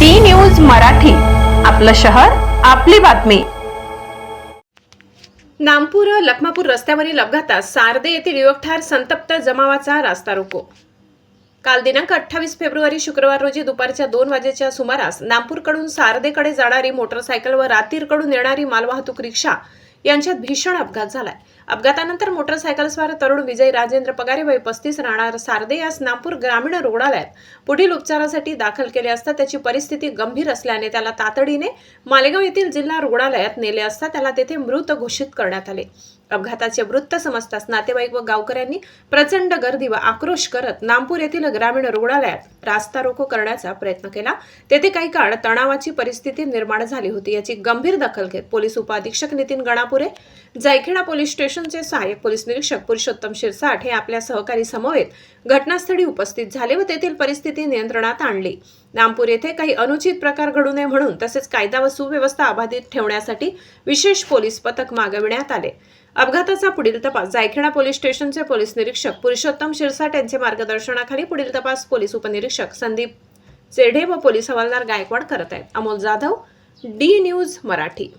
D news Marathi. आपलं शहर आपली बातमी. नामपूर लखमापूर रस्त्यावरील अपघातात सारदे येथील युवक ठार संतप्त जमावाचा रास्ता रोको. काल दिनांक अठ्ठावीस फेब्रुवारी शुक्रवार रोजी दुपारच्या दोन वाजेच्या सुमारास नामपूरकडून सारदेकडे जाणारी मोटरसायकल व रातीरकडून येणारी मालवाहतूक रिक्षा यांच्यात भीषण अपघात झालाय. अपघातानंतर मोटरसायकलस्वार तरुण विजय राजेंद्र पगारे वय पस्तीस राहणार सारदे यास नागपूर ग्रामीण रुग्णालयात पुढील उपचारासाठी दाखल केले असता त्याची परिस्थिती गंभीर असल्याने त्याला तातडीने मालेगाव येथील जिल्हा रुग्णालयात नेले असता त्याला तेथे मृत घोषित करण्यात आले. अपघाताचे वृत्त समजताच नातेवाईक व गावकऱ्यांनी प्रचंड गर्दी व आक्रोश करत नामपूर येथील ग्रामीण रुग्णालयात रास्ता रोको करण्याचा प्रयत्न केला. तेथे काही काळ तणावाची परिस्थिती निर्माण झाली होती. याची गंभीर दखल घेत पोलीस उपअधीक्षक नितीन गणापूर जायखेडा पोलीस स्टेशनचे सहाय्यक पोलीस निरीक्षक पुरुषोत्तम शिरसाट हे आपल्या सहकारी समवेत घटनास्थळी उपस्थित झाले व तेथील परिस्थिती नियंत्रणात आणली. नामपूर येथे काही अनुचित प्रकार घडू नये म्हणून तसेच कायदा व सुव्यवस्था अबाधित ठेवण्यासाठी विशेष पोलीस पथक मागविण्यात आले. अपघाताचा पुढील तपास जायखेडा पोलीस स्टेशनचे पोलीस निरीक्षक पुरुषोत्तम शिरसाट यांच्या मार्गदर्शनाखाली पुढील तपास पोलीस उपनिरीक्षक संदीप चेढे व पोलीस हवालदार गायकवाड करत आहेत. Amol Jadhav D news Marathi.